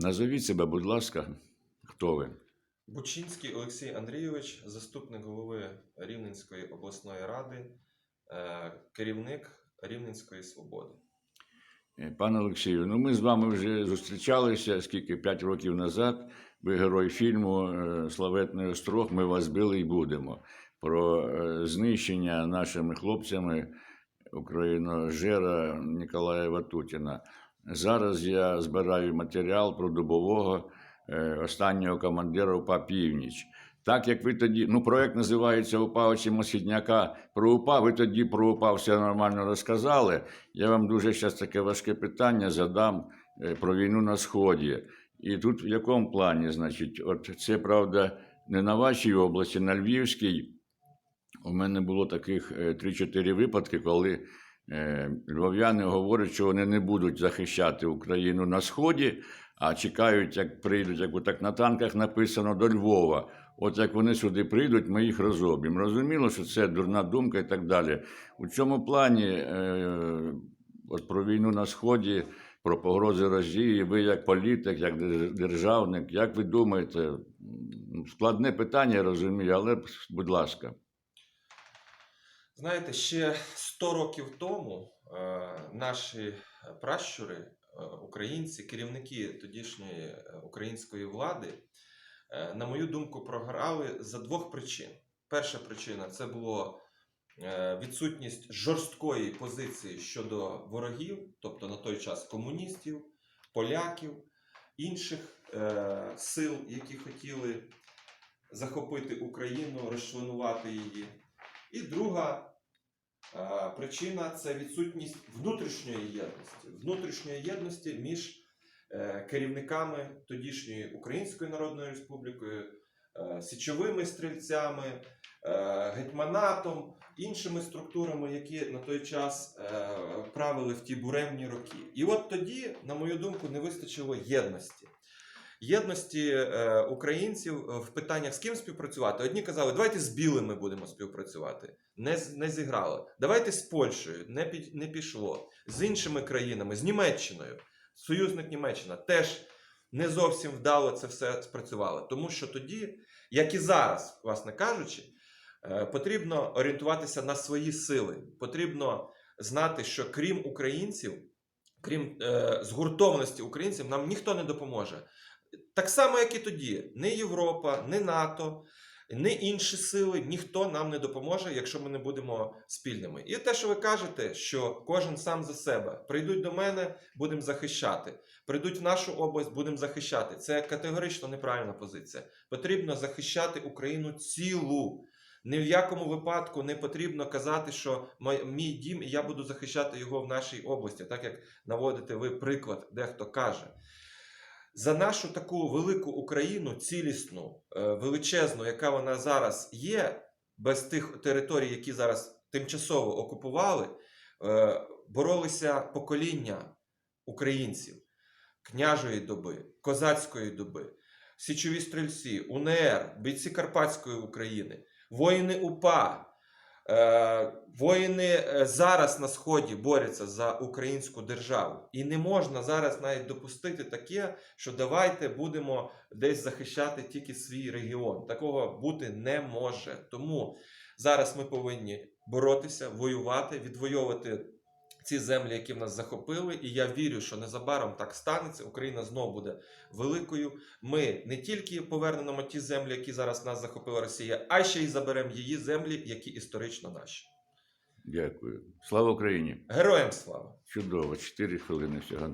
Назовіть себе, будь ласка, хто ви? Бучинський Олексій Андрійович, заступник голови Рівненської обласної ради, е, керівник Рівненської свободи. Е, Пане Олексію, ну ми з вами вже зустрічалися скільки п'ять років назад. Ви герой фільму е, Славетний острог. Ми вас били і будемо. Про знищення нашими хлопцями україножера Ніколая Ватутіна. Зараз я збираю матеріал про дубового е, останнього командира УПА Північ. Так як ви тоді, ну проект називається УПА очима Сідняка про УПА, ви тоді про УПА все нормально розказали. Я вам дуже зараз таке важке питання задам е, про війну на Сході. І тут в якому плані, значить, от це правда не на вашій області, на Львівській. У мене було таких е, 3-4 випадки, коли е, львов'яни говорять, що вони не будуть захищати Україну на Сході, а чекають, як прийдуть, як так на танках написано до Львова. От як вони сюди прийдуть, ми їх розоб'ємо. Розуміло, що це дурна думка і так далі. У цьому плані, е, от про війну на Сході, про погрози Росії, ви як політик, як держ- державник, як ви думаєте, складне питання, я розумію, але будь ласка. Знаєте, ще 100 років тому е, наші пращури, е, українці, керівники тодішньої е, української влади, е, на мою думку, програли за двох причин. Перша причина це було е, відсутність жорсткої позиції щодо ворогів, тобто на той час комуністів, поляків, інших е, сил, які хотіли захопити Україну, розчленувати її. І друга е, причина це відсутність внутрішньої єдності, внутрішньої єдності між е, керівниками тодішньої Української Народної Республіки, е, січовими стрільцями, е, гетьманатом, іншими структурами, які на той час е, правили в ті буремні роки. І от тоді, на мою думку, не вистачило єдності. Єдності е, українців е, в питаннях з ким співпрацювати. Одні казали, давайте з білими будемо співпрацювати. Не, не зіграло. Давайте з Польщею, не, пі, не пішло. З іншими країнами, з Німеччиною. Союзник Німеччина теж не зовсім вдало це все спрацювало. Тому що тоді, як і зараз, власне кажучи, е, потрібно орієнтуватися на свої сили. Потрібно знати, що крім українців, крім е, згуртованості українців, нам ніхто не допоможе. Так само, як і тоді, не Європа, не НАТО, не інші сили, ніхто нам не допоможе, якщо ми не будемо спільними. І те, що ви кажете, що кожен сам за себе прийдуть до мене, будемо захищати. Прийдуть в нашу область, будемо захищати. Це категорично неправильна позиція. Потрібно захищати Україну цілу. Ні в якому випадку не потрібно казати, що мій дім і я буду захищати його в нашій області, так як наводите ви приклад, дехто каже. За нашу таку велику Україну, цілісну, е, величезну, яка вона зараз є, без тих територій, які зараз тимчасово окупували, е, боролися покоління українців княжої доби, козацької доби, січові стрільці, УНР, бійці Карпатської України, воїни УПА. Е, воїни е, зараз на сході борються за українську державу, і не можна зараз навіть допустити таке, що давайте будемо десь захищати тільки свій регіон. Такого бути не може. Тому зараз ми повинні боротися, воювати, відвоювати ці землі, які в нас захопили. І я вірю, що незабаром так станеться. Україна знову буде великою. Ми не тільки повернемо ті землі, які зараз нас захопила Росія, а ще й заберемо її землі, які історично наші. Дякую. Слава Україні! Героям слава! Чудово, 4 хвилини всього.